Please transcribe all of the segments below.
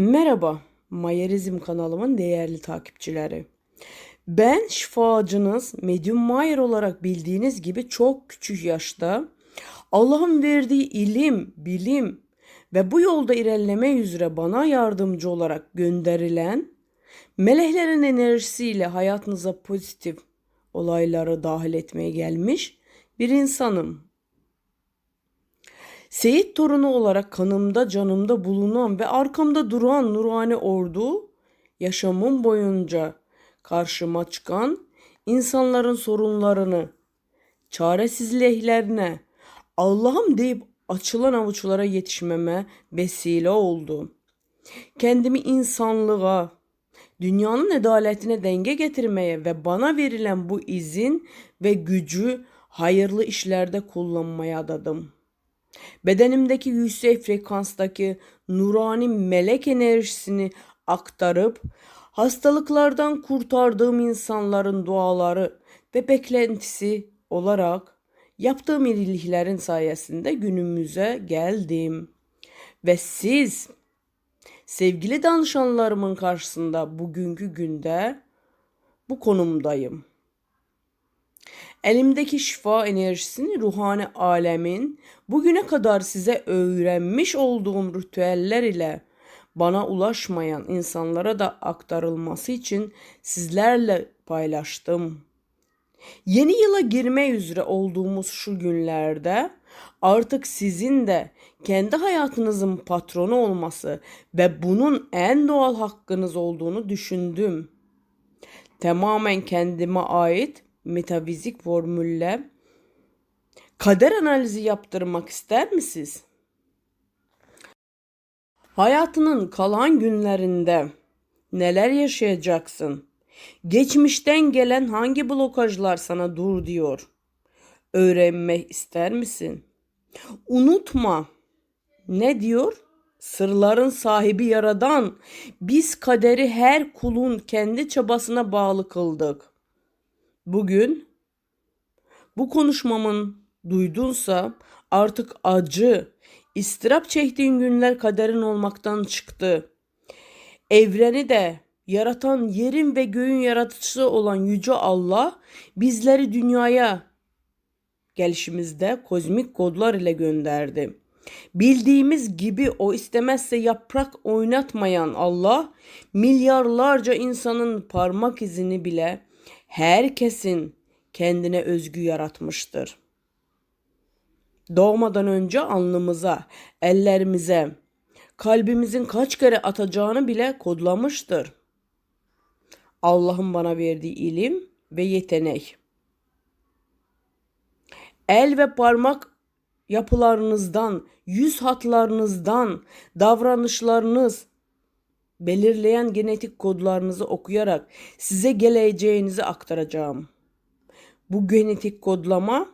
Merhaba, Mayerizm kanalımın değerli takipçileri. Ben şifacınız Medium Mayer olarak bildiğiniz gibi çok küçük yaşta Allah'ın verdiği ilim, bilim ve bu yolda ilerleme üzere bana yardımcı olarak gönderilen meleklerin enerjisiyle hayatınıza pozitif olayları dahil etmeye gelmiş bir insanım. Seyit torunu olarak kanımda canımda bulunan ve arkamda duran nurani ordu yaşamım boyunca karşıma çıkan insanların sorunlarını, çaresizliklerine Allah'ım deyip açılan avuçlara yetişmeme vesile oldu. Kendimi insanlığa, dünyanın adaletine denge getirmeye ve bana verilen bu izin ve gücü hayırlı işlerde kullanmaya adadım.'' Bedenimdeki yüksek frekanstaki nurani melek enerjisini aktarıp hastalıklardan kurtardığım insanların duaları ve beklentisi olarak yaptığım iyiliklerin sayesinde günümüze geldim. Ve siz sevgili danışanlarımın karşısında bugünkü günde bu konumdayım. Elimdeki şifa enerjisini ruhani alemin bugüne kadar size öğrenmiş olduğum ritüeller ile bana ulaşmayan insanlara da aktarılması için sizlerle paylaştım. Yeni yıla girme üzere olduğumuz şu günlerde artık sizin de kendi hayatınızın patronu olması ve bunun en doğal hakkınız olduğunu düşündüm. Tamamen kendime ait metafizik formülle kader analizi yaptırmak ister misiniz? Hayatının kalan günlerinde neler yaşayacaksın? Geçmişten gelen hangi blokajlar sana dur diyor? Öğrenmek ister misin? Unutma. Ne diyor? Sırların sahibi yaradan. Biz kaderi her kulun kendi çabasına bağlı kıldık. Bugün bu konuşmamın duydunsa artık acı, istirap çektiğin günler kaderin olmaktan çıktı. Evreni de yaratan yerin ve göğün yaratıcısı olan Yüce Allah bizleri dünyaya gelişimizde kozmik kodlar ile gönderdi. Bildiğimiz gibi o istemezse yaprak oynatmayan Allah milyarlarca insanın parmak izini bile herkesin kendine özgü yaratmıştır. Doğmadan önce alnımıza, ellerimize, kalbimizin kaç kere atacağını bile kodlamıştır. Allah'ın bana verdiği ilim ve yetenek. El ve parmak yapılarınızdan, yüz hatlarınızdan, davranışlarınız, belirleyen genetik kodlarınızı okuyarak size geleceğinizi aktaracağım. Bu genetik kodlama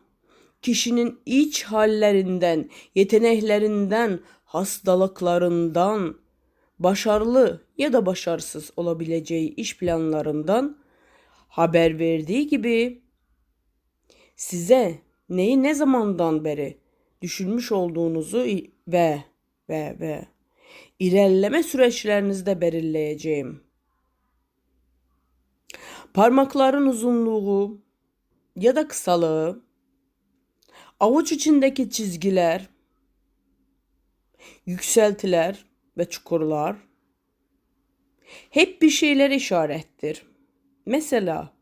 kişinin iç hallerinden, yeteneklerinden, hastalıklarından, başarılı ya da başarısız olabileceği iş planlarından haber verdiği gibi size neyi ne zamandan beri düşünmüş olduğunuzu ve ve ve ilerleme süreçlerinizde belirleyeceğim. Parmakların uzunluğu ya da kısalığı, avuç içindeki çizgiler, yükseltiler ve çukurlar hep bir şeyler işarettir. Mesela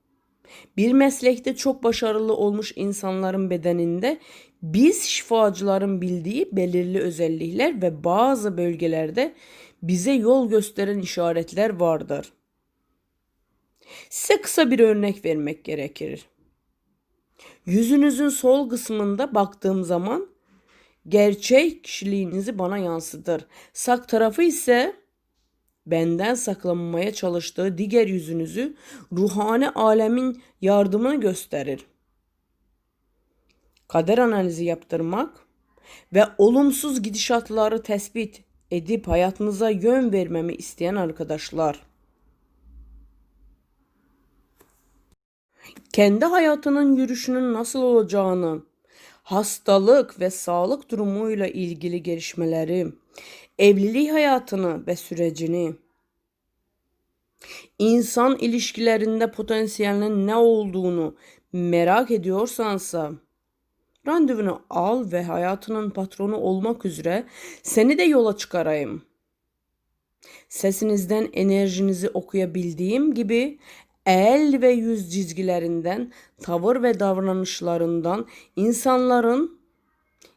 bir meslekte çok başarılı olmuş insanların bedeninde biz şifacıların bildiği belirli özellikler ve bazı bölgelerde bize yol gösteren işaretler vardır. Size kısa bir örnek vermek gerekir. Yüzünüzün sol kısmında baktığım zaman gerçek kişiliğinizi bana yansıtır. Sak tarafı ise benden saklanmaya çalıştığı diğer yüzünüzü ruhani alemin yardımını gösterir. Kader analizi yaptırmak ve olumsuz gidişatları tespit edip hayatınıza yön vermemi isteyen arkadaşlar. Kendi hayatının yürüyüşünün nasıl olacağını, hastalık ve sağlık durumuyla ilgili gelişmeleri, evlilik hayatını ve sürecini, insan ilişkilerinde potansiyelinin ne olduğunu merak ediyorsansa randevunu al ve hayatının patronu olmak üzere seni de yola çıkarayım. Sesinizden enerjinizi okuyabildiğim gibi el ve yüz çizgilerinden, tavır ve davranışlarından insanların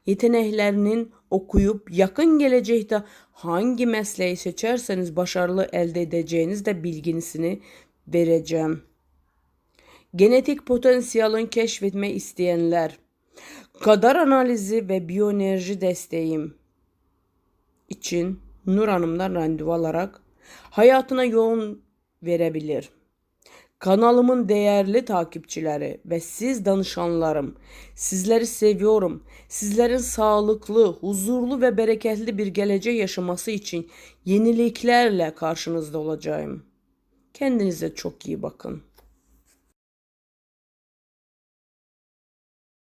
yeteneklerinin okuyup yakın gelecekte hangi mesleği seçerseniz başarılı elde edeceğiniz de bilgisini vereceğim. Genetik potansiyelin keşfetme isteyenler, kadar analizi ve biyoenerji desteğim için Nur Hanım'dan randevu alarak hayatına yoğun verebilir. Kanalımın değerli takipçileri ve siz danışanlarım, sizleri seviyorum. Sizlerin sağlıklı, huzurlu ve bereketli bir gelecek yaşaması için yeniliklerle karşınızda olacağım. Kendinize çok iyi bakın.